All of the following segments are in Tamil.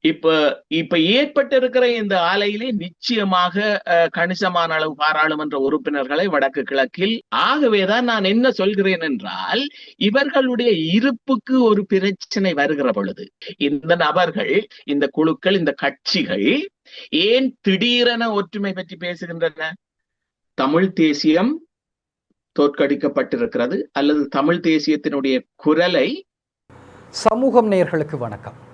இப்ப இப்ப ஏற்பட்டிருக்கிற இந்த ஆலையிலே நிச்சயமாக கணிசமான அளவு பாராளுமன்ற உறுப்பினர்களை வடக்கு கிழக்கில். ஆகவேதான் நான் என்ன சொல்கிறேன் என்றால் இவர்களுடைய இருப்புக்கு ஒரு பிரச்சனை வருகிற பொழுது இந்த நபர்கள் இந்த குழுக்கள் இந்த கட்சிகள் ஏன் திடீரென ஒற்றுமை பற்றி பேசுகின்றன? தமிழ் தேசியம் தோற்கடிக்கப்பட்டிருக்கிறது அல்லது தமிழ் தேசியத்தினுடைய குரலை சமூகம் நேயர்களுக்கு வணக்கம்.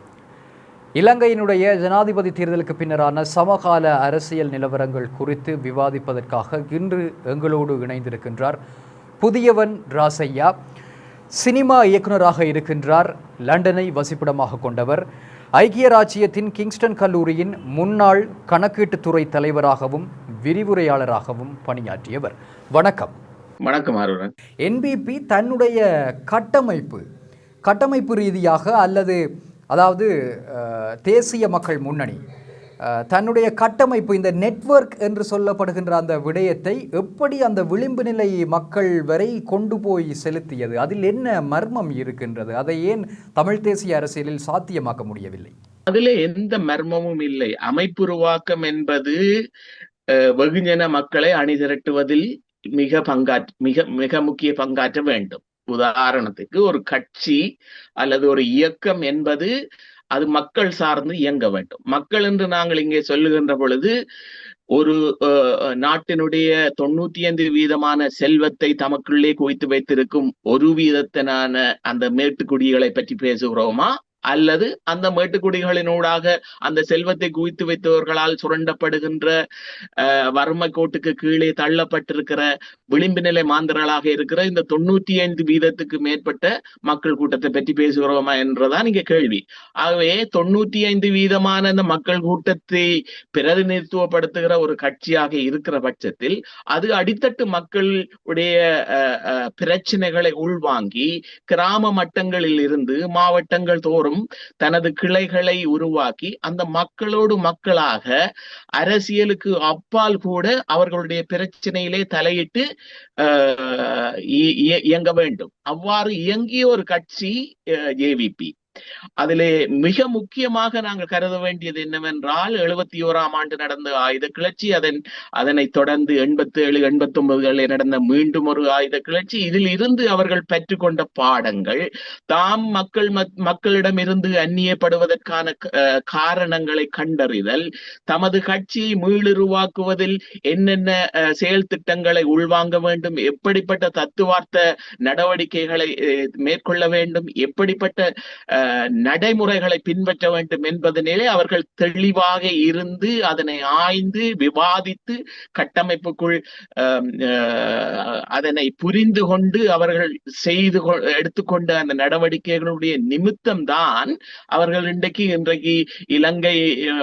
இலங்கையினுடைய ஜனாதிபதி தேர்தலுக்கு பின்னரான சமகால அரசியல் நிலவரங்கள் குறித்து விவாதிப்பதற்காக இன்று எங்களோடு இணைந்திருக்கின்றார் புதியவன் ராசையா சினிமா இயக்குனராக இருக்கின்றார் லண்டனை வசிப்பிடமாக கொண்டவர். ஐக்கிய ராச்சியத்தின் கிங்ஸ்டன் கல்லூரியின் முன்னாள் கணக்கீட்டுத்துறை தலைவராகவும் விரிவுரையாளராகவும் பணியாற்றியவர். வணக்கம். வணக்கம் என்பிபி தன்னுடைய கட்டமைப்பு கட்டமைப்பு ரீதியாக அல்லது அதாவது தேசிய மக்கள் முன்னணி. தன்னுடைய கட்டமைப்பு இந்த நெட்வொர்க் என்று சொல்லப்படுகின்ற அந்த விடயத்தை எப்படி அந்த விளிம்பு நிலை மக்கள் வரை கொண்டு போய் செலுத்தியது? அதில் என்ன மர்மம் இருக்கின்றது? அதை ஏன் தமிழ் தேசிய அரசியலில் சாத்தியமாக்க முடியவில்லை? அதுல எந்த மர்மமும் இல்லை. அமைப்புருவாக்கம் என்பது வெகுஜன மக்களை அணிதிரட்டுவதில் மிக பங்காற்ற மிக மிக முக்கிய பங்காற்ற வேண்டும். உதாரணத்துக்கு ஒரு கட்சி அல்லது ஒரு இயக்கம் என்பது அது மக்கள் சார்ந்து இயங்க வேண்டும். மக்கள் என்று நாங்கள் இங்கே சொல்லுகின்ற பொழுது ஒரு அஹ், நாட்டினுடைய தொண்ணூத்தி ஐந்து வீதமான செல்வத்தை தமக்குள்ளே குவித்து வைத்திருக்கும் ஒரு வீதத்தினான அந்த மேட்டுக்குடிகளை பற்றி பேசுகிறோமா? அல்லது அந்த மேட்டுக்குடிகளினூடாக அந்த செல்வத்தை குவித்து வைத்தவர்களால் சுரண்டப்படுகின்ற அஹ், வறுமை கோட்டுக்கு கீழே தள்ளப்பட்டிருக்கிற விளிம்பு நிலை மாந்தர்களாக இருக்கிற இந்த தொண்ணூத்தி ஐந்து வீதத்துக்கு மேற்பட்ட மக்கள் கூட்டத்தை பற்றி பேசுகிறோமா என்றதான் இங்க கேள்வி. ஆகவே தொண்ணூத்தி ஐந்து வீதமான இந்த மக்கள் கூட்டத்தை பிரதிநிதித்துவப்படுத்துகிற ஒரு கட்சியாக இருக்கிற பட்சத்தில் அது அடித்தட்டு மக்களுடைய அஹ், அஹ், பிரச்சனைகளை உள்வாங்கி கிராம மட்டங்களில் இருந்து மாவட்டங்கள் தோறும் தனது கிளைகளை உருவாக்கி அந்த மக்களோடு மக்களாக அரசியலுக்கு அப்பால் கூட அவர்களுடைய பிரச்சனையிலே தலையிட்டு இ- இய- இயங்க வேண்டும். அவ்வாறு இயங்கிய ஒரு கட்சி ஜேவிபி அதிலே மிக முக்கியமாக நாங்கள் கருத வேண்டியது என்னவென்றால் எழுபத்தி ஓராம் ஆண்டு நடந்த ஆயுத கிளர்ச்சி அதன் அதனைத் தொடர்ந்து எண்பத்தி ஏழு எண்பத்தி ஒன்பதுகளில் நடந்த மீண்டும் ஒரு ஆயுத கிளர்ச்சி. இதில் இருந்து அவர்கள் பெற்றுக்கொண்ட பாடங்கள் தாம் மக்கள் மக்களிடம் இருந்து அந்நியப்படுவதற்கான காரணங்களை கண்டறிதல் தமது கட்சியை மீளுருவாக்குவதில் என்னென்ன செயல் திட்டங்களை உள்வாங்க வேண்டும் எப்படிப்பட்ட தத்துவார்த்த நடவடிக்கைகளை மேற்கொள்ள வேண்டும் எப்படிப்பட்ட நடைமுறைகளை பின்பற்ற வேண்டும் என்பதனிலே அவர்கள் தெளிவாக இருந்து அதனை ஆய்ந்து விவாதித்து கட்டமைப்புக்குள் அதனை புரிந்து கொண்டு அவர்கள் செய்து எடுத்துக்கொண்ட அந்த நடவடிக்கைகளுடைய நிமித்தம் தான் அவர்கள் இன்றைக்கு இன்றைக்கு இலங்கை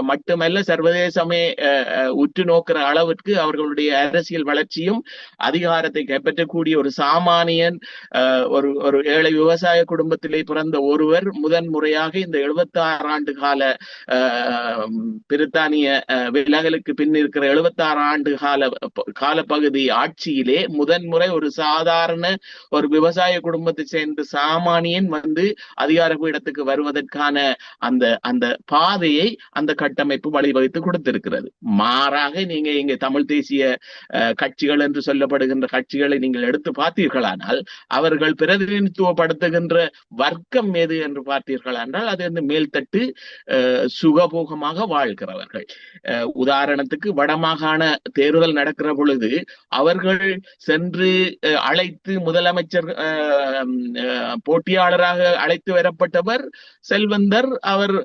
மட்டுமல்ல சர்வதேசமே அஹ், உற்று நோக்கிற அளவிற்கு அவர்களுடைய அரசியல் வளர்ச்சியும் அதிகாரத்தை கைப்பற்றக்கூடிய ஒரு சாமானியன் ஒரு ஒரு ஏழை விவசாய குடும்பத்திலே பிறந்த ஒருவர் முதன் முறையாக இந்த 76 ஆண்டு கால பிரித்தானிய விலகலுக்கு பின் இருக்கிற 76 ஆண்டு கால காலப்பகுதி ஆட்சியிலே முதன்முறை ஒரு சாதாரண ஒரு விவசாய குடும்பத்தை சேர்ந்த சாமானியன் வந்து அதிகார பீடத்துக்கு வருவதற்கான அந்த அந்த பாதையை அந்த கட்டமைப்பு வழிவகுத்து கொடுத்திருக்கிறது. மாறாக நீங்க இங்க தமிழ் தேசிய கட்சிகள் என்று சொல்லப்படுகின்ற கட்சிகளை நீங்கள் எடுத்து பார்த்தீர்களானால் அவர்கள் பிரதிநிதித்துவப்படுத்துகின்ற வர்க்கம் எது என்று பார்த்து பார்த்தீர்கள் என்றால் அது வந்து மேல்தட்டு சுகபோகமாக வாழ்கிறவர்கள். உதாரணத்துக்கு வடமாகாண தேர்தல் நடக்கிற பொழுது அவர்கள் சென்று அழைத்து முதலமைச்சர் போட்டியாளராக அழைத்து வரப்பட்டவர் செல்வந்தர் அவர்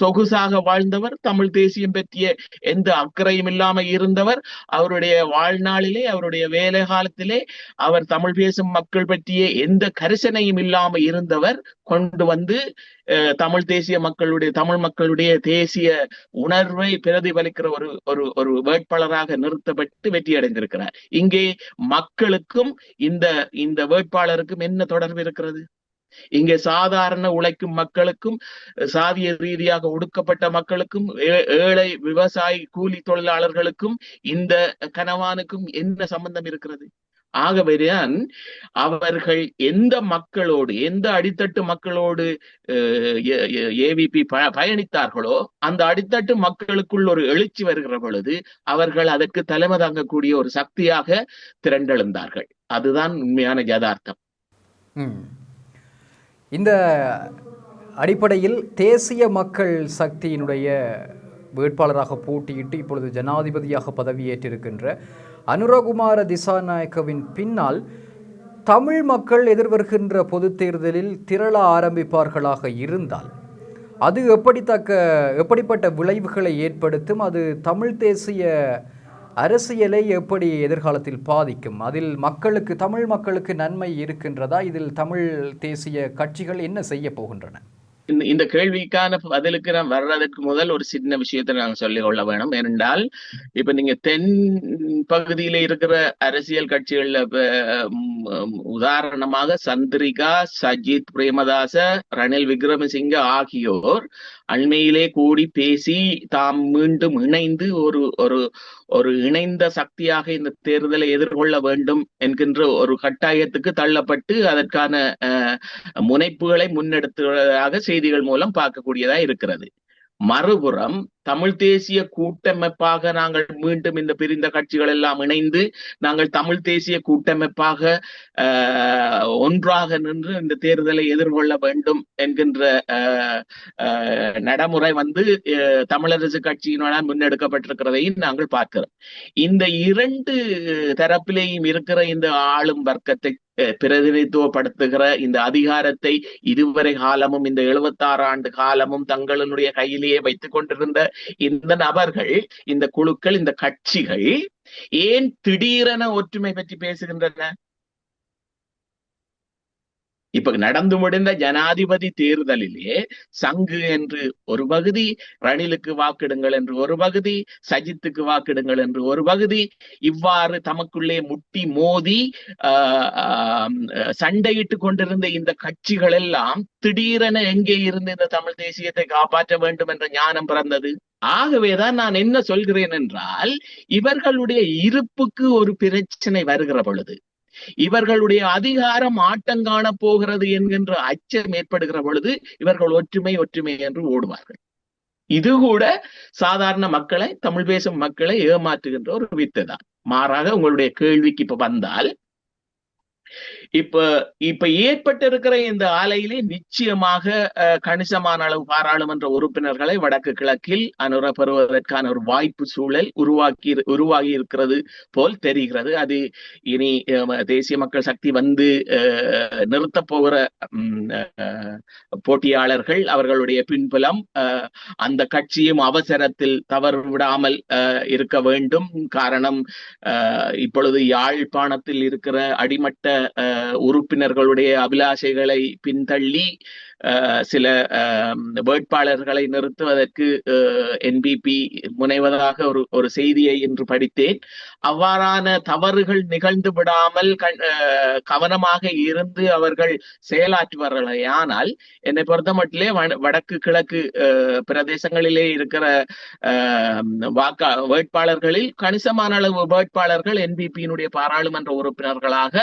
சொகுசாக வாழ்ந்தவர் தமிழ் தேசியம் பற்றிய எந்த அக்கறையும் இல்லாமல் இருந்தவர். அவருடைய வாழ்நாளிலே அவருடைய வேலை காலத்திலே அவர் தமிழ் பேசும் மக்கள் பற்றிய எந்த கரிசனையும் இல்லாமல் இருந்தவர் கொண்ட வந்து தமிழ் தேசிய மக்களுடைய தமிழ் மக்களுடைய தேசிய உணர்வை பிரதிபலிக்கிற ஒரு ஒரு ஒரு வேட்பாளராக நிறுத்தப்பட்டு வெற்றி அடைந்திருக்கிறார். இங்கே மக்களுக்கும் இந்த இந்த வேட்பாளருக்கும் என்ன தொடர்பு இருக்கிறது? இங்கே சாதாரண உழைக்கும் மக்களுக்கும் சாதிய ரீதியாக ஒடுக்கப்பட்ட மக்களுக்கும் ஏ- ஏழை விவசாயி கூலி தொழிலாளர்களுக்கும் இந்த கனவானுக்கும் என்ன சம்பந்தம் இருக்கிறது? ஆகவேதான் அவர்கள் எந்த மக்களோடு எந்த அடித்தட்டு மக்களோடு ஏவிபி பயணித்தார்களோ அந்த அடித்தட்டு மக்களுக்குள் ஒரு எழுச்சி வருகிற பொழுது அவர்கள் அதற்கு தலைமை தாங்கக்கூடிய ஒரு சக்தியாக திரண்டெழுந்தார்கள். அதுதான் உண்மையான யதார்த்தம். இந்த அடிப்படையில் தேசிய மக்கள் சக்தியினுடைய வேட்பாளராக போட்டியிட்டு இப்பொழுது ஜனாதிபதியாக பதவியேற்றிருக்கின்ற அனுரகுமார திசாநாயக்கவின் பின்னால் தமிழ் மக்கள் எதிர்வருகின்ற பொது தேர்தலில் திரள ஆரம்பிப்பார்களாக இருந்தால் அது எப்படித்தக்க எப்படிப்பட்ட விளைவுகளை ஏற்படுத்தும் அது தமிழ் தேசிய அரசியலை எப்படி எதிர்காலத்தில் பாதிக்கும் அதில் மக்களுக்கு தமிழ் மக்களுக்கு நன்மை இருக்கின்றதா இதில் தமிழ் தேசிய கட்சிகள் என்ன செய்ய போகின்றன? இந்த கேள்விக்கான பதிலுக்கு நான் வர்றதுக்கு முதல் ஒரு சின்ன விஷயத்தை நாங்க சொல்லிக் கொள்ள வேணும். ஏனென்றால் இப்ப நீங்க தென் பகுதியில இருக்கிற அரசியல் கட்சிகள்ல உதாரணமாக சந்திரிகா சஜித் பிரேமதாச ரணில் விக்ரமசிங்க ஆகியோர் அண்மையிலே கூடி பேசி தாம் மீண்டும் இணைந்து ஒரு ஒரு ஒரு இணைந்த சக்தியாக இந்த தேர்தலை எதிர்கொள்ள வேண்டும் என்கின்ற ஒரு கட்டாயத்துக்கு தள்ளப்பட்டு அதற்கான முனைப்புகளை முன்னெடுத்துவதாக செய்திகள் மூலம் பார்க்கக்கூடியதா இருக்கிறது. மறுபுறம் தமிழ் தேசிய கூட்டமைப்பாக நாங்கள் மீண்டும் இந்த பிரிந்த கட்சிகள் எல்லாம் இணைந்து நாங்கள் தமிழ் தேசிய கூட்டமைப்பாக ஒன்றாக நின்று இந்த தேர்தலை எதிர்கொள்ள வேண்டும் என்கின்ற நடைமுறை வந்து தமிழரசு கட்சியினால் முன்னெடுக்கப்பட்டிருக்கிறதையும் நாங்கள் பார்க்கிறோம். இந்த இரண்டு தரப்பிலேயும் இருக்கிற இந்த ஆளும் வர்க்கத்தை பிரதிநிதித்துவப்படுத்துகிற இந்த அதிகாரத்தை இதுவரை காலமும் இந்த எழுபத்தாறு ஆண்டு காலமும் தங்களுடைய கையிலேயே வைத்துக் கொண்டிருந்த இந்த நபர்கள் இந்த குழுக்கள் இந்த கட்சிகள் ஏன் திடீரென ஒற்றுமை பற்றி பேசுகின்றன? இப்ப நடந்து முடிந்த ஜனாதிபதி தேர்தலிலே சங்கு என்று ஒரு பகுதி ரணிலுக்கு வாக்கிடுங்கள் என்று ஒரு பகுதி சஜித்துக்கு வாக்கிடுங்கள் என்று ஒரு பகுதி இவ்வாறு தமக்குள்ளே முட்டி மோதி சண்டையிட்டு கொண்டிருந்த இந்த கட்சிகள் எல்லாம் திடீரென எங்கே இருந்து இந்த தமிழ் தேசியத்தை காப்பாற்ற வேண்டும் என்ற ஞானம் பிறந்தது? ஆகவேதான் நான் என்ன சொல்கிறேன் என்றால் இவர்களுடைய இருப்புக்கு ஒரு பிரச்சனை வருகிற பொழுது இவர்களுடைய அதிகாரம் ஆட்டங்காண போகிறது என்கின்ற அச்சம் ஏற்படுகிற பொழுது இவர்கள் ஒற்றுமை ஒற்றுமை என்று ஓடுவார்கள். இது கூட சாதாரண மக்களை தமிழ் பேசும் மக்களை ஏமாற்றுகின்ற ஒரு வித்தை தான் மாறாக உங்களுடைய கேள்விக்கு இப்ப வந்தால் இப்ப இப்ப ஏற்பட்டிருக்கிற இந்த ஆலையிலே நிச்சயமாக கணிசமான அளவு பாராளுமன்ற உறுப்பினர்களை வடக்கு கிழக்கில் அனுர பெறுவதற்கான ஒரு வாய்ப்பு சூழல் உருவாக்கி உருவாகி இருக்கிறது போல் தெரிகிறது. அது இனி தேசிய மக்கள் சக்தி வந்து நிறுத்த போகிற போட்டியாளர்கள் அவர்களுடைய பின்புலம் அந்த கட்சியும் அவசரத்தில் தவறு விடாமல் இருக்க வேண்டும். காரணம் இப்பொழுது யாழ்ப்பாணத்தில் இருக்கிற அடிமட்ட உறுப்பினர்களுடைய அபிலாஷைகளை பின்தள்ளி சில வேட்பாளர்களை நிறுத்துவதற்கு என்பிபி முனைவதாக ஒரு ஒரு செய்தியை இன்று படித்தேன். அவ்வாறான தவறுகள் நிகழ்ந்து விடாமல் கவனமாக இருந்து அவர்கள் செயலாற்றுவார்கள். ஆனால் என்னை பொறுத்த மட்டிலே வடக்கு கிழக்கு பிரதேசங்களிலே இருக்கிற வாக்கா வேட்பாளர்களில் கணிசமான அளவு வேட்பாளர்கள் என்பிபியினுடைய பாராளுமன்ற உறுப்பினர்களாக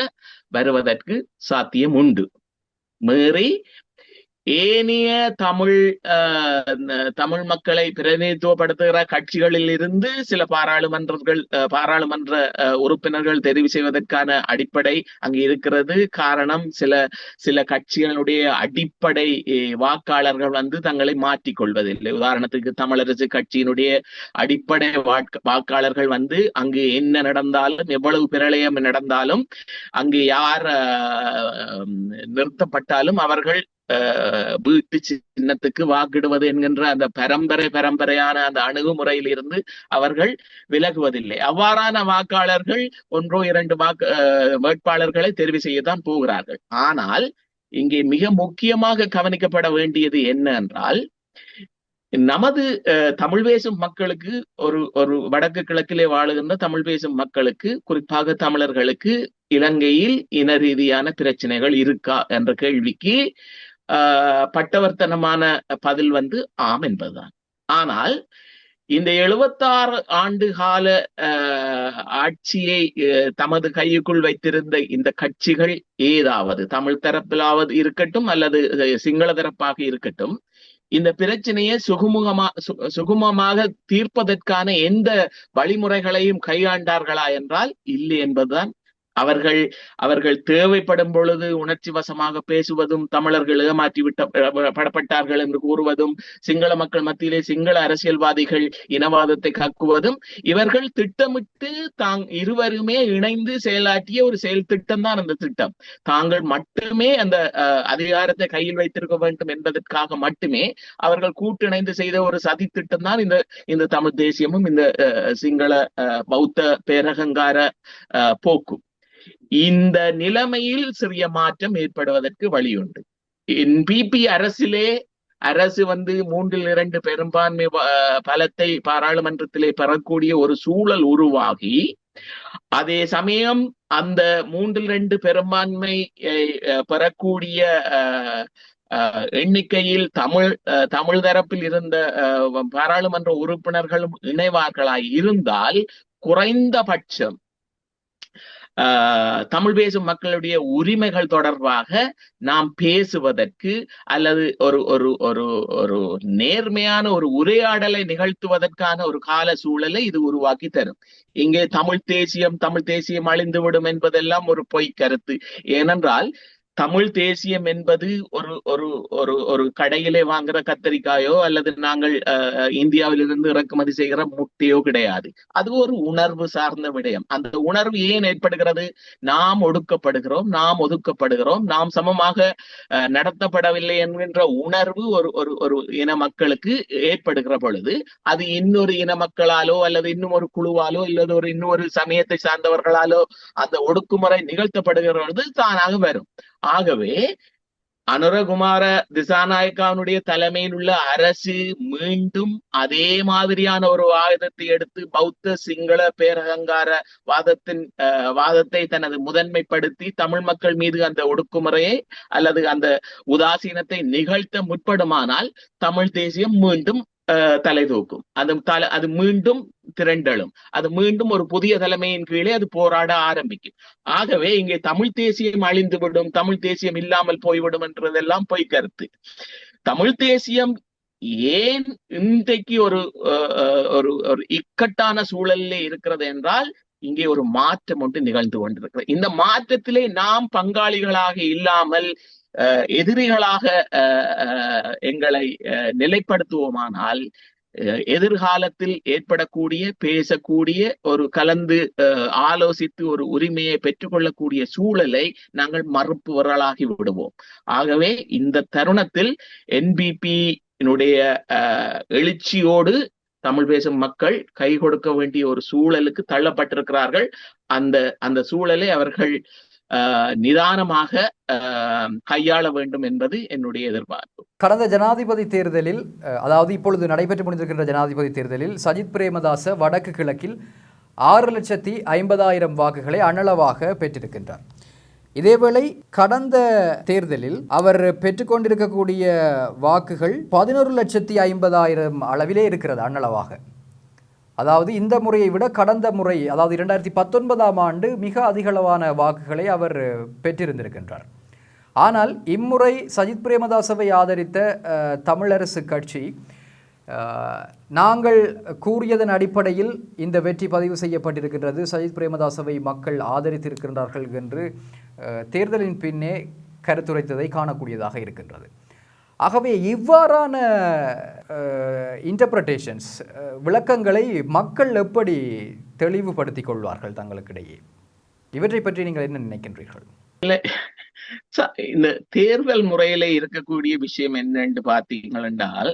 வருவதற்கு சாத்தியம் உண்டு. மீறி ஏனைய தமிழ் தமிழ் மக்களை பிரதிநிதித்துவப்படுத்துகிற கட்சிகளில் இருந்து சில பாராளுமன்றங்கள் பாராளுமன்ற உறுப்பினர்கள் தெரிவு செய்வதற்கான அடிப்படை அங்கு இருக்கிறது. காரணம் சில சில கட்சிகளுடைய அடிப்படை வாக்காளர்கள் வந்து தங்களை மாற்றிக் கொள்வதில்லை உதாரணத்துக்கு தமிழரசு கட்சியினுடைய அடிப்படை வாக்காளர்கள் வந்து அங்கு என்ன நடந்தாலும் எவ்வளவு பிரளயம் நடந்தாலும் அங்கு யார் நிறுத்தப்பட்டாலும் அவர்கள் வீட்டு சின்னத்துக்கு வாக்கிடுவது என்கின்ற அந்த பரம்பரை பரம்பரையான அந்த அணுகுமுறையில் இருந்து அவர்கள் விலகுவதில்லை. அவ்வாறான வாக்காளர்கள் ஒன்றோ இரண்டு வாக்கு வேட்பாளர்களை தெரிவு செய்யத்தான் போகிறார்கள். ஆனால் இங்கே மிக முக்கியமாக கவனிக்கப்பட வேண்டியது என்ன என்றால் நமது தமிழ் பேசும் மக்களுக்கு ஒரு ஒரு வடக்கு கிழக்கிலே வாழுகின்ற தமிழ் பேசும் மக்களுக்கு குறிப்பாக தமிழர்களுக்கு இலங்கையில் இன ரீதியான பிரச்சனைகள் இருக்கா என்ற கேள்விக்கு பட்டவர்த்தனமான பதில் வந்து ஆம் என்பதுதான். ஆனால் இந்த எழுபத்தாறு ஆண்டு கால ஆட்சியை அஹ், தமது கையுக்குள் வைத்திருந்த இந்த கட்சிகள் ஏதாவது தமிழ் தரப்பிலாவது இருக்கட்டும் அல்லது சிங்கள தரப்பாக இருக்கட்டும் இந்த பிரச்சனையை சுகுமுகமா சு- சுகுமமாக தீர்ப்பதற்கான எந்த வழிமுறைகளையும் கையாண்டார்களா என்றால் இல்லை என்பதுதான் அவர்கள் அவர்கள் தேவைப்படும் பொழுது உணர்ச்சி வசமாக பேசுவதும் தமிழர்கள் ஏமாற்றி விட்டப்பட்டார்கள் என்று கூறுவதும் சிங்கள மக்கள் மத்தியிலே சிங்கள அரசியல்வாதிகள் இனவாதத்தை கக்குவதும் இவர்கள் திட்டமிட்டு தாங் இருவருமே இணைந்து செயலாற்றிய ஒரு செயல் திட்டம் தான் அந்த திட்டம். தாங்கள் மட்டுமே அந்த அதிகாரத்தை கையில் வைத்திருக்க வேண்டும் என்பதற்காக மட்டுமே அவர்கள் கூட்டிணைந்து செய்த ஒரு சதி திட்டம் தான் இந்த இந்த தமிழ் தேசியமும் இந்த அஹ், சிங்கள அஹ், பௌத்த பேரகங்கார போக்கும். இந்த நிலைமையில் சிறிய மாற்றம் ஏற்படுவதற்கு வழியுண்டு. பிபி அரசிலே அரசு வந்து மூன்றில் இரண்டு பெரும்பான்மை பலத்தை பாராளுமன்றத்திலே பெறக்கூடிய ஒரு சூழல் உருவாகி அதே சமயம் அந்த மூன்றில் ரெண்டு பெரும்பான்மை பெறக்கூடிய எண்ணிக்கையில் தமிழ் அஹ், தமிழ் தரப்பில் இருந்த பாராளுமன்ற உறுப்பினர்களும் இணைவார்களாய் இருந்தால் குறைந்தபட்சம் தமிழ் பேசும் மக்களுடைய உரிமைகள் தொடர்பாக நாம் பேசுவதற்கு அல்லது ஒரு ஒரு ஒரு ஒரு நேர்மையான ஒரு உரையாடலை நிகழ்த்துவதற்கான ஒரு கால சூழலை இது உருவாக்கி தரும். இங்கே தமிழ் தேசியம் தமிழ் தேசியம் அழிந்துவிடும் என்பதெல்லாம் ஒரு பொய் கருத்து. ஏனென்றால் தமிழ் தேசியம் என்பது ஒரு ஒரு ஒரு ஒரு கடையிலே வாங்குற கத்தரிக்காயோ அல்லது நாங்கள் அஹ், இந்தியாவிலிருந்து இறக்குமதி செய்கிற முட்டையோ கிடையாது. அது ஒரு உணர்வு சார்ந்த விடயம். அந்த உணர்வு ஏன் ஏற்படுகிறது? நாம் ஒடுக்கப்படுகிறோம் நாம் ஒதுக்கப்படுகிறோம் நாம் சமமாக அஹ், நடத்தப்படவில்லை என்கின்ற உணர்வு ஒரு ஒரு ஒரு இன மக்களுக்கு ஏற்படுகிற பொழுது அது இன்னொரு இன மக்களாலோ அல்லது இன்னும் ஒரு குழுவாலோ அல்லது ஒரு இன்னொரு சமயத்தை சார்ந்தவர்களாலோ அந்த ஒடுக்குமுறை நிகழ்த்தப்படுகிற பொழுது தானாக வரும். ஆகவே அனுரகுமார திசாநாயக்காவுடைய தலைமையில் உள்ள அரசு மீண்டும் அதே மாதிரியான ஒரு வாதத்தை எடுத்து பௌத்த சிங்கள பேரகங்கார வாதத்தின் வாதத்தை தனது முதன்மைப்படுத்தி தமிழ் மக்கள் மீது அந்த ஒடுக்குமுறையை அல்லது அந்த உதாசீனத்தை நிகழ்த்த முற்படுமானால் தமிழ் தேசியம் மீண்டும் தலை தூக்கும் அது தலை அது மீண்டும் திரண்டெழும் அது மீண்டும் ஒரு புதிய தலைமையின் கீழே அது போராட ஆரம்பிக்கும் ஆகவே இங்கே தமிழ் தேசியம் அழிந்துவிடும் தமிழ் தேசியம் இல்லாமல் போய்விடும் என்றதெல்லாம் பொய் கருத்து தமிழ் தேசியம் ஏன் இன்றைக்கு ஒரு அஹ், ஒரு ஒரு இக்கட்டான சூழல்ல இருக்கிறது என்றால் இங்கே ஒரு மாற்றம் ஒன்று நிகழ்ந்து கொண்டிருக்கிறது இந்த மாற்றத்திலே நாம் பங்காளிகளாக இல்லாமல் எதிரிகளாக அஹ், அஹ், எங்களை அஹ், நிலைப்படுத்துவோமானால் எதிர்காலத்தில் ஏற்படக்கூடிய பேசக்கூடிய ஒரு கலந்து ஆலோசித்து ஒரு உரிமையை பெற்றுக்கொள்ளக்கூடிய சூழலை நாங்கள் மறுப்பவர்களாகி விடுவோம். ஆகவே இந்த தருணத்தில் என்பிபியினுடைய எழுச்சியோடு தமிழ் பேசும் மக்கள் கை கொடுக்க வேண்டிய ஒரு சூழலுக்கு தள்ளப்பட்டிருக்கிறார்கள். அந்த அந்த சூழலை அவர்கள் நிதானமாக கையாள வேண்டும் என்பது என்னுடைய எதிர்பார்ப்பு. கடந்த ஜனாதிபதி தேர்தலில் அதாவது இப்பொழுது நடைபெற்று முடிந்திருக்கின்ற ஜனாதிபதி தேர்தலில் சஜித் பிரேமதாச வடக்கு கிழக்கில் ஆறு லட்சத்தி ஐம்பதாயிரம் வாக்குகளை அனளவாக பெற்றிருக்கின்றார். இதேவேளை கடந்த தேர்தலில் அவர் பெற்றுக்கொண்டிருக்கக்கூடிய வாக்குகள் பதினொரு லட்சத்தி ஐம்பதாயிரம் அளவிலே இருக்கிறது அன்னளவாக அதாவது இந்த முறையை விட கடந்த முறை அதாவது இரண்டாயிரத்தி பத்தொன்பதாம் ஆண்டு மிக அதிகளவான வாக்குகளை அவர் பெற்றிருந்திருக்கின்றார். ஆனால் இம்முறை சஜித் பிரேமதாசவை ஆதரித்த தமிழரசு கட்சி நாங்கள் கூறியதன் அடிப்படையில் இந்த வெற்றி பதிவு செய்யப்பட்டிருக்கின்றது. சஜித் பிரேமதாசவை மக்கள் ஆதரித்திருக்கின்றார்கள் என்று தேர்தலின் பின்னே கருத்துரைத்ததை காணக்கூடியதாக இருக்கின்றது. ஆகவே இவ்வாறான இன்டர்பிரட்டேஷன்ஸ் விளக்கங்களை மக்கள் எப்படி தெளிவுபடுத்திக் கொள்வார்கள் தங்களுக்கிடையே? இவற்றை பற்றி நீங்கள் என்ன நினைக்கின்றீர்கள்? இந்த தேர்தல் முறையில இருக்கக்கூடிய விஷயம் என்னன்னு பார்த்தீங்கள் என்றால்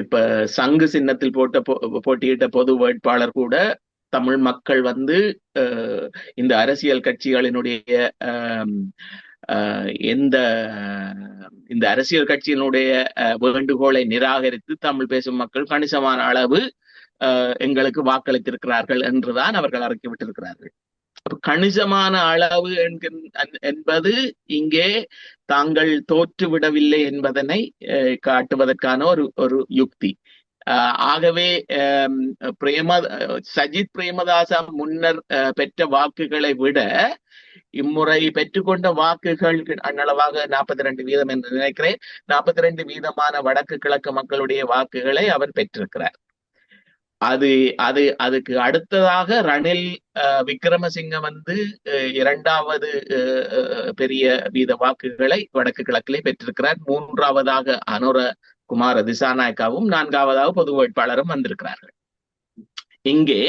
இப்ப சங்கு சின்னத்தில் போட்ட போட்டியிட்ட பொது வேட்பாளர் கூட தமிழ் மக்கள் வந்து இந்த அரசியல் கட்சிகளினுடைய எந்த இந்த அரசியல் கட்சியினுடைய அஹ், வேண்டுகோளை நிராகரித்து தமிழ் பேசும் மக்கள் கணிசமான அளவு எங்களுக்கு வாக்களித்திருக்கிறார்கள் என்றுதான் அவர்கள் அறிக்கை விட்டிருக்கிறார்கள். கணிசமான அளவு என்பது இங்கே தாங்கள் தோற்றுவிடவில்லை என்பதனை அஹ், காட்டுவதற்கான ஒரு ஒரு யுக்தி. ஆகவே பிரேம அஹ், சஜித் பிரேமதாசா முன்னர் அஹ், பெற்ற வாக்குகளை விட இம்முறை பெற்றுக்கொண்ட வாக்குகள் அன்னளவாக நாற்பத்தி ரெண்டு வீதம் என்று நினைக்கிறேன். நாற்பத்தி ரெண்டு வீதமான வடக்கு கிழக்கு மக்களுடைய வாக்குகளை அவர் பெற்றிருக்கிறார். அது அது அதுக்கு அடுத்ததாக ரணில் அஹ், விக்ரமசிங்க வந்து அஹ், இரண்டாவது அஹ், பெரிய வீத வாக்குகளை வடக்கு கிழக்கிலே பெற்றிருக்கிறார். மூன்றாவதாக அனுர குமார திசாநாயக்காவும் நான்காவதாக பொது வேட்பாளரும் வந்திருக்கிறார்கள். இங்கே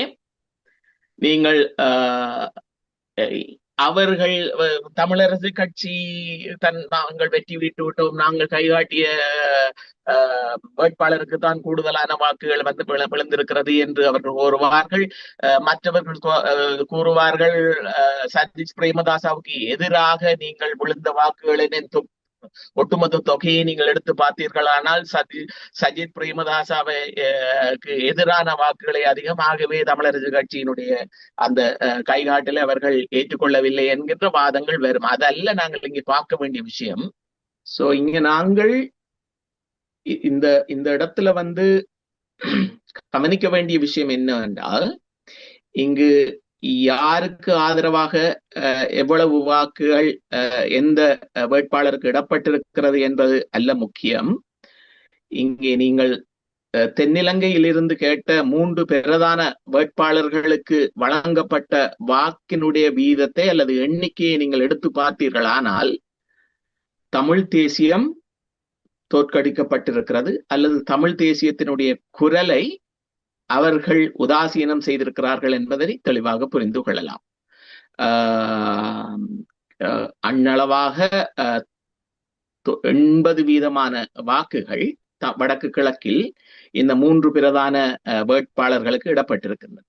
நீங்கள் அவர்கள் தமிழரசு கட்சி தன் நாங்கள் வெற்றி விட்டு விட்டோம் நாங்கள் கைகாட்டிய அஹ், வேட்பாளருக்கு தான் கூடுதலான வாக்குகள் வந்து விழுந்திருக்கிறது என்று அவர்கள் கூறுவார்கள். அஹ், மற்றவர்கள் அஹ், கூறுவார்கள் அஹ், சதீஷ் பிரேமதாசாவுக்கு எதிராக நீங்கள் விழுந்த வாக்குகளின் ஒட்டுமொத்த தொகையை நீங்கள் எடுத்து பார்த்தீர்களானால் சதி சஜித் பிரேமதாசாவை எதிரான வாக்குகளை அதிகமாகவே தமிழரசு கட்சியினுடைய அந்த அஹ், கைகாட்டலை அவர்கள் ஏற்றுக்கொள்ளவில்லை என்கின்ற வாதங்கள் வரும். அதல்ல நாங்கள் இங்கே பார்க்க வேண்டிய விஷயம் சோ இங்க நாங்கள் இந்த இந்த இடத்துல வந்து கவனிக்க வேண்டிய விஷயம் என்னவென்றால் இங்கு யாருக்கு ஆதரவாக அஹ், எவ்வளவு வாக்குகள் அஹ், எந்த வேட்பாளருக்கு இடப்பட்டிருக்கிறது என்பது அல்ல முக்கியம். இங்கே நீங்கள் அஹ், தென்னிலங்கையில் இருந்து கேட்ட மூன்று பிரதான வேட்பாளர்களுக்கு வழங்கப்பட்ட வாக்கினுடைய வீதத்தை அல்லது எண்ணிக்கையை நீங்கள் எடுத்து பார்த்தீர்களானால் தமிழ் தேசியம் தோற்கடிக்கப்பட்டிருக்கிறது. அல்லது தமிழ் தேசியத்தினுடைய குரலை அவர்கள் உதாசீனம் செய்திருக்கிறார்கள் என்பதை தெளிவாக புரிந்து கொள்ளலாம். ஆஹ் அஹ் அண்ணளவாக அஹ், தொ- எண்பது வீதமான வாக்குகள் த- வடக்கு கிழக்கில் இந்த மூன்று பிரதான அஹ், வேட்பாளர்களுக்கு இடப்பட்டிருக்கின்றன.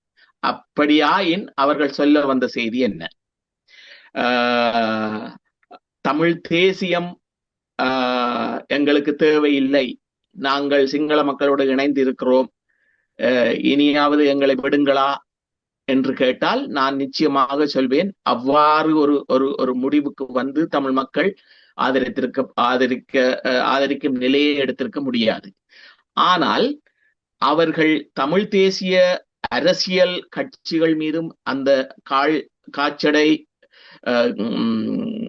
அப்படியாயின் அவர்கள் சொல்ல வந்த செய்தி என்ன? ஆஹ், தமிழ் தேசியம் ஆஹ், எங்களுக்கு தேவையில்லை. நாங்கள் சிங்கள மக்களோடு இணைந்து இருக்கிறோம் இனியாவது எங்களை விடுங்களா என்று கேட்டால் நான் நிச்சயமாக சொல்வேன். அவ்வாறு ஒரு ஒரு ஒரு முடிவுக்கு வந்து தமிழ் மக்கள் ஆதரித்திருக்க ஆதரிக்க ஆதரிக்கும் நிலையை எடுத்திருக்க முடியாது. ஆனால் அவர்கள் தமிழ் தேசிய அரசியல் கட்சிகள் மீதும் அந்த கால் காச்சடை அஹ், உம்,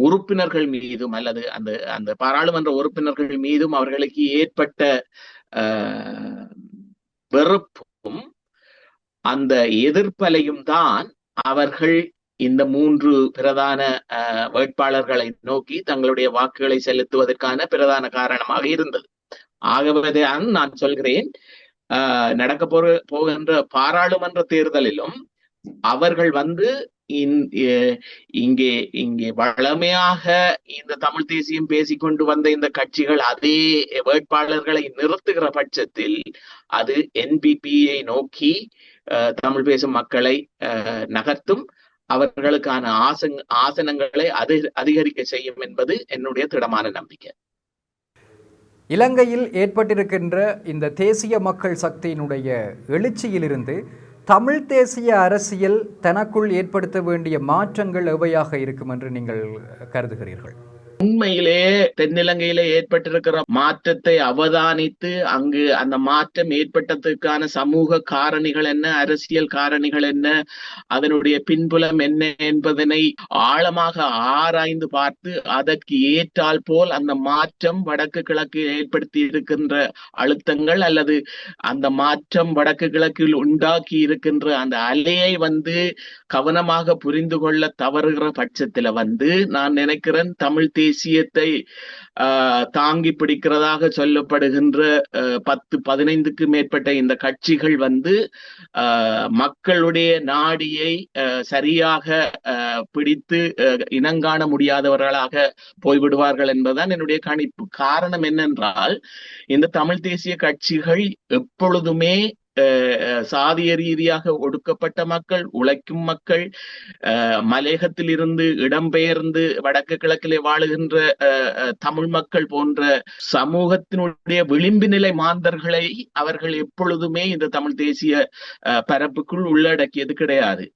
உறுப்பினர்கள் மீதும் அல்லது அந்த அந்த பாராளுமன்ற உறுப்பினர்கள் மீதும் அவர்களுக்கு ஏற்பட்ட வெறுப்பும் அந்த எதிர்ப்பலையும் தான் அவர்கள் இந்த மூன்று பிரதான வேட்பாளர்களை நோக்கி தங்களுடைய வாக்குகளை செலுத்துவதற்கான பிரதான காரணமாக இருந்தது. ஆகவேதான் நான் சொல்கிறேன் நடக்க போற போகின்ற பாராளுமன்ற தேர்தலிலும் அவர்கள் வந்து இங்கே இங்கே வளமையாக இந்த தமிழ் தேசியம் பேசிக்கொண்டு வந்த இந்த கட்சிகள் அதே வேட்பாளர்களை நிறுத்துகிற பட்சத்தில் அது என்பிபியை நோக்கி தமிழ் பேசும் மக்களை அஹ், நகர்த்தும். அவர்களுக்கான ஆசங் ஆசனங்களை அது அதிகரிக்க செய்யும் என்பது என்னுடைய திடமான நம்பிக்கை. இலங்கையில் ஏற்பட்டிருக்கின்ற இந்த தேசிய மக்கள் சக்தியினுடைய எழுச்சியிலிருந்து தமிழ் தேசிய அரசியல் தனக்குள் ஏற்படுத்த வேண்டிய மாற்றங்கள் எவையாக இருக்கும் என்று நீங்கள் கருதுகிறீர்கள்? உண்மையிலே தென்னிலங்கையில ஏற்பட்டிருக்கிற மாற்றத்தை அவதானித்து அங்கு அந்த மாற்றம் ஏற்பட்டதுக்கான சமூக காரணிகள் என்ன அரசியல் காரணிகள் என்ன அதனுடைய பின்புலம் என்ன என்பதனை ஆழமாக ஆராய்ந்து பார்த்து அதற்கு ஏற்றால் போல் அந்த மாற்றம் வடக்கு கிழக்கு ஏற்படுத்தி இருக்கின்ற அழுத்தங்கள் அல்லது அந்த மாற்றம் வடக்கு கிழக்கில் உண்டாக்கி இருக்கின்ற அந்த அலையை வந்து கவனமாக புரிந்து கொள்ள தவறுகிற பட்சத்துல வந்து நான் நினைக்கிறேன் தமிழ் தேசிய விஷயத்தை தாங்கி பிடிக்கிறதாக சொல்லப்படுகின்ற பத்து பதினைந்துக்கு மேற்பட்ட இந்த கட்சிகள் வந்து ஆஹ், மக்களுடைய நாடியை சரியாக பிடித்து இனங்காண முடியாதவர்களாக போய்விடுவார்கள் என்பதுதான் என்னுடைய கணிப்பு. காரணம் என்னென்றால் இந்த தமிழ் தேசிய கட்சிகள் எப்பொழுதுமே சாதிய ரீதியாக ஒடுக்கப்பட்ட மக்கள் உழைக்கும் மக்கள் மலையகத்தில் இருந்து இடம்பெயர்ந்து வடக்கு கிழக்கிலே வாழுகின்ற தமிழ் மக்கள் போன்ற சமூகத்தினுடைய விளிம்பு நிலை மாந்தர்களை அவர்கள் எப்பொழுதுமே இந்த தமிழ் தேசிய பரப்புக்குள் உள்ளடக்கியது கிடையாது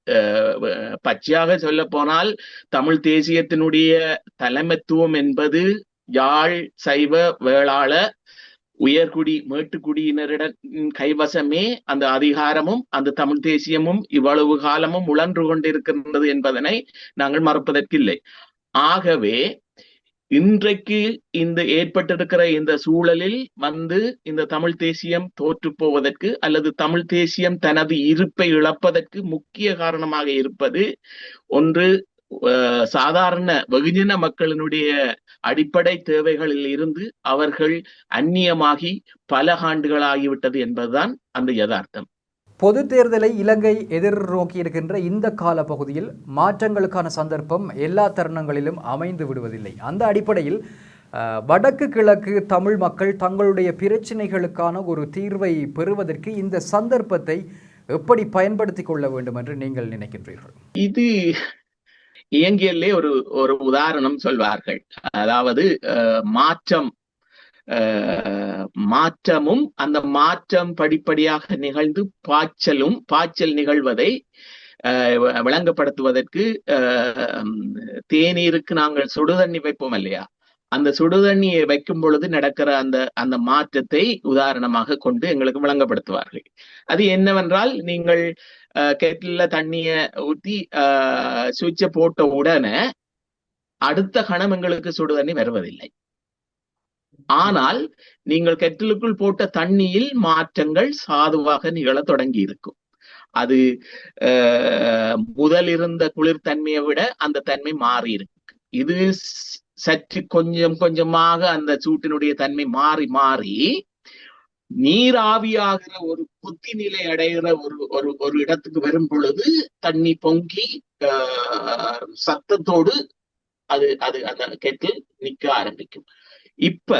பச்சையாக சொல்ல போனால் தமிழ் தேசியத்தினுடைய தலைமைத்துவம் என்பது யாழ் சைவ வேளாள உயர்குடி மேட்டுக்குடியினரிடம் கைவசமே அந்த அதிகாரமும் அந்த தமிழ் தேசியமும் இவ்வளவு காலமும் உழன்று கொண்டிருக்கின்றது என்பதனை நாங்கள் மறப்பதற்கில்லை. ஆகவே இன்றைக்கு இந்த ஏற்பட்டிருக்கிற இந்த சூழலில் வந்து இந்த தமிழ் தேசியம் தோற்று போவதற்கு அல்லது தமிழ் தேசியம் தனது இருப்பை இழப்பதற்கு முக்கிய காரணமாக இருப்பது ஒன்று சாதாரண வெகுஜன மக்களினுடைய அடிப்படை தேவைகளில் இருந்து அவர்கள் அந்நியமாகி பல ஆண்டுகளாகிவிட்டது என்பதுதான் அந்த யதார்த்தம். பொது தேர்தலை இலங்கை எதிர்நோக்கி இருக்கின்ற இந்த கால பகுதியில் மாற்றங்களுக்கான சந்தர்ப்பம் எல்லா தருணங்களிலும் அமைந்து விடுவதில்லை. அந்த அடிப்படையில் வடக்கு கிழக்கு தமிழ் மக்கள் தங்களுடைய பிரச்சினைகளுக்கான ஒரு தீர்வை பெறுவதற்கு இந்த சந்தர்ப்பத்தை எப்படி பயன்படுத்தி கொள்ள வேண்டும் என்று நீங்கள் நினைக்கின்றீர்கள்? இது இயங்கியல்லே ஒரு ஒரு உதாரணம் சொல்வார்கள். அதாவது மாற்றம் மாற்றமும் அந்த மாற்றம் படிப்படியாக நிகழ்ந்து பாய்ச்சலும் பாய்ச்சல் நிகழ்வதை விளங்கப்படுத்துவதற்கு தேநீருக்கு நாங்கள் சுடுதண்ணி வைப்போம் இல்லையா? அந்த சுடுதண்ணியை வைக்கும் பொழுது நடக்கிற அந்த அந்த மாற்றத்தை உதாரணமாக கொண்டு எங்களுக்கு விளங்கப்படுத்துவார்கள். அது என்னவென்றால் நீங்கள் கெட்டில தண்ணிய ஊத்தி சுவிட்ச போட்ட உடனே அடுத்த கணம் எங்களுக்கு சுடு தண்ணி வருவதில்லை. ஆனால் நீங்கள் கெட்டிலுக்குள் போட்ட தண்ணியில் மாற்றங்கள் சாதுவாக நிகழ தொடங்கி இருக்கும் அது முதல் இருந்த குளிர்தன்மையை விட அந்த தன்மை மாறி இருக்கு இது சற்று கொஞ்சம் கொஞ்சமாக அந்த சூட்டினுடைய தன்மை மாறி மாறி நீராவியாகிற ஒரு புத்தி நிலை அடைகிற ஒரு ஒரு ஒரு இடத்துக்கு வரும் பொழுது தண்ணி பொங்கி சத்தத்தோடு அது அது அந்த கெட்டில் நிக்க ஆரம்பிக்கும். இப்ப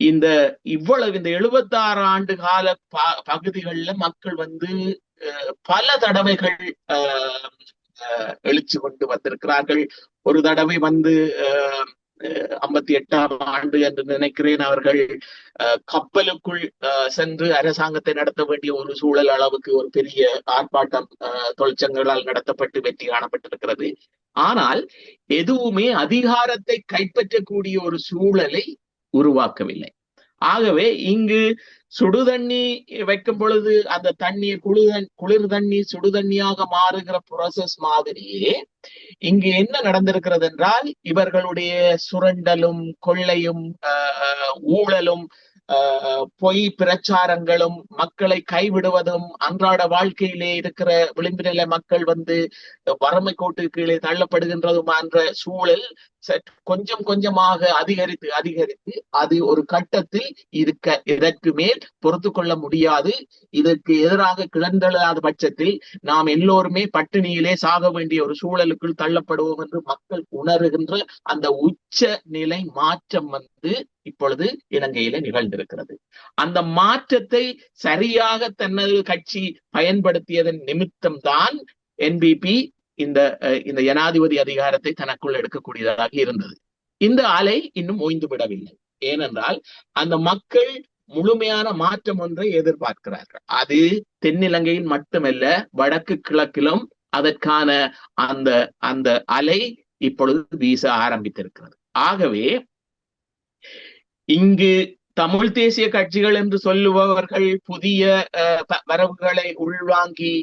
இந்த இவ்வளவு இந்த எழுபத்தாறு ஆண்டு கால ப பகுதிகளில் மக்கள் வந்து பல தடவைகள் எழுச்சி கொண்டு வந்திருக்கிறார்கள். ஒரு தடவை வந்து ஐம்பத்தி எட்டாம் ஆண்டு என்று நினைக்கிறேன் அவர்கள் கப்பலுக்குள் சென்று அரசாங்கத்தை நடத்த வேண்டிய ஒரு சூழல் அளவுக்கு ஒரு பெரிய ஆர்ப்பாட்டம் தொழிற்சங்கங்களால் நடத்தப்பட்டு வெற்றி காணப்பட்டிருக்கிறது. ஆனால் எதுவுமே அதிகாரத்தை கைப்பற்றக்கூடிய ஒரு சூழலை உருவாக்கவில்லை. ஆகவே இங்கு சுடுதண்ணி வைக்கும் பொழுது அந்த தண்ணியை குளிர் குளிர் தண்ணி சுடுதண்ணியாக மாறுகிற ப்ராசஸ் மாதிரியே இங்கு என்ன நடந்திருக்கிறது என்றால் இவர்களுடைய சுரண்டலும் கொள்ளையும் ஊழலும் பொய் பிரச்சாரங்களும் மக்களை கைவிடுவதும் அன்றாட வாழ்க்கையிலே இருக்கிற விளிம்பு நிலை மக்கள் வந்து வறுமை கோட்டு கீழே தள்ளப்படுகின்றதுமான சூழல் கொஞ்சம் கொஞ்சமாக அதிகரித்து அதிகரித்து அது ஒரு கட்டத்தில் இருக்க இதற்கு மேல் பொறுத்து கொள்ள முடியாது. இதற்கு எதிராக கிளந்தெழாத பட்சத்தில் நாம் எல்லோருமே பட்டினியிலே சாக வேண்டிய ஒரு சூழலுக்குள் தள்ளப்படுவோம் என்று மக்கள் உணர்கின்ற அந்த உச்ச நிலை மாற்றம் வந்து இப்பொழுது இலங்கையில நிகழ்ந்திருக்கிறது. அந்த மாற்றத்தை சரியாக தனது கட்சி பயன்படுத்தியதன் நிமித்தம் தான் என்பிபி இந்த இந்த ஜனாதிபதி அதிகாரத்தை தனக்குள் எடுக்கக்கூடியதாக இருந்தது. இந்த அலை இன்னும் ஓய்ந்து விடவில்லை ஏனென்றால் அந்த மக்கள் முழுமையான மாற்றம் ஒன்றை எதிர்பார்க்கிறார்கள். அது தென்னிலங்கையில் மட்டுமல்ல வடக்கு கிழக்கிலும் அதற்கான அந்த அந்த அலை இப்பொழுது வீச ஆரம்பித்திருக்கிறது. ஆகவே இங்கு தமிழ் தேசிய கட்சிகள் என்று சொல்லுபவர்கள் புதிய வரவுகளை உள்வாங்கி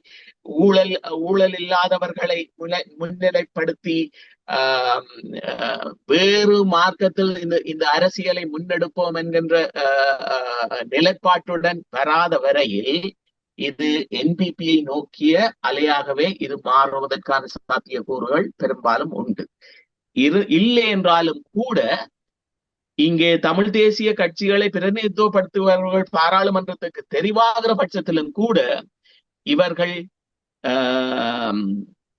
ஊழல் ஊழல் இல்லாதவர்களை முன்னிலைப்படுத்தி வேறு மார்க்கத்தில் இந்த இந்த அரசியலை முன்னெடுப்போம் என்கின்ற நிலைப்பாட்டுடன் வராத வரையில் இது என்பிபியை நோக்கிய அலையாகவே இது மாறுவதற்கான சாத்தியக்கூறுகள் பெரும்பாலும் உண்டு. இரு இல்லை என்றாலும் கூட இங்கே தமிழ் தேசிய கட்சிகளை பிரதிநிதித்துவப்படுத்துபவர்கள் பாராளுமன்றத்துக்கு தெரிவாகிற பட்சத்திலும் கூட இவர்கள்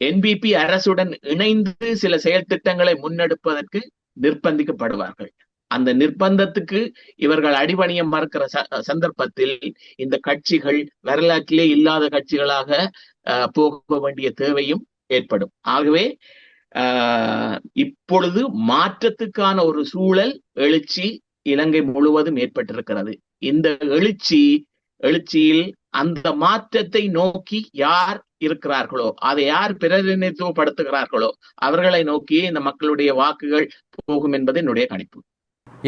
என்பிபி அரசுடன் இணைந்து சில செயல் திட்டங்களை முன்னெடுப்பதற்கு நிர்பந்திக்கப்படுவார்கள். அந்த நிர்பந்தத்துக்கு இவர்கள் அடிபணிய மறுக்கிற ச- சந்தர்ப்பத்தில் இந்த கட்சிகள் வரலாற்றிலே இல்லாத கட்சிகளாக போக வேண்டிய தேவையும் ஏற்படும். ஆகவே இப்பொழுது மாற்றத்துக்கான ஒரு சூழல் எழுச்சி இலங்கை முழுவதும் ஏற்பட்டிருக்கிறது. இந்த எழுச்சி எழுச்சியில் அந்த மாற்றத்தை நோக்கி யார் இருக்கிறார்களோ அதை யார் பிரதிநிதித்துவப்படுத்துகிறார்களோ அவர்களை நோக்கியே இந்த மக்களுடைய வாக்குகள் போகும் என்பது என்னுடைய கணிப்பு.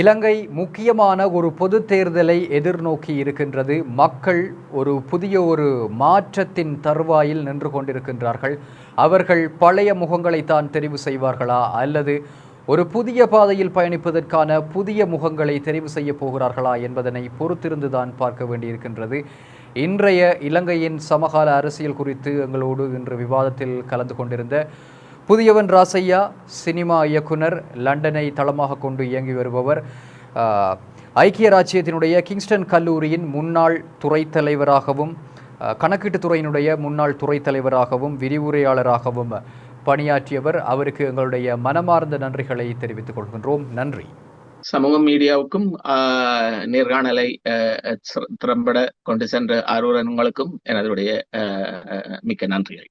இலங்கை முக்கியமான ஒரு பொது தேர்தலை எதிர்நோக்கி இருக்கின்றது. மக்கள் ஒரு புதிய ஒரு மாற்றத்தின் தருவாயில் நின்று கொண்டிருக்கின்றார்கள். அவர்கள் பழைய முகங்களை தான் தெரிவு செய்வார்களா? அல்லது ஒரு புதிய பாதையில் பயணிப்பதற்கான புதிய முகங்களை தெரிவு செய்ய போகிறார்களா என்பதனை பொறுத்திருந்துதான் பார்க்க வேண்டியிருக்கின்றது. இன்றைய இலங்கையின் சமகால அரசியல் குறித்து எங்களோடு இன்று விவாதத்தில் கலந்து கொண்டிருந்த புதியவன் ராசையா சினிமா இயக்குனர் லண்டனை தளமாக கொண்டு இயங்கி வருபவர் ஐக்கிய ராச்சியத்தினுடைய கிங்ஸ்டன் கல்லூரியின் முன்னாள் துறை தலைவராகவும் கணக்கீட்டு துறையினுடைய முன்னாள் துறை தலைவராகவும் விரிவுரையாளராகவும் பணியாற்றியவர். அவருக்கு எங்களுடைய மனமார்ந்த நன்றிகளை தெரிவித்துக் கொள்கின்றோம். நன்றி. சமூக மீடியாவுக்கும் நேர்காணலை திறம்பட கொண்டு சென்ற ஆரூரன் எனதுடைய மிக்க நன்றிகள்.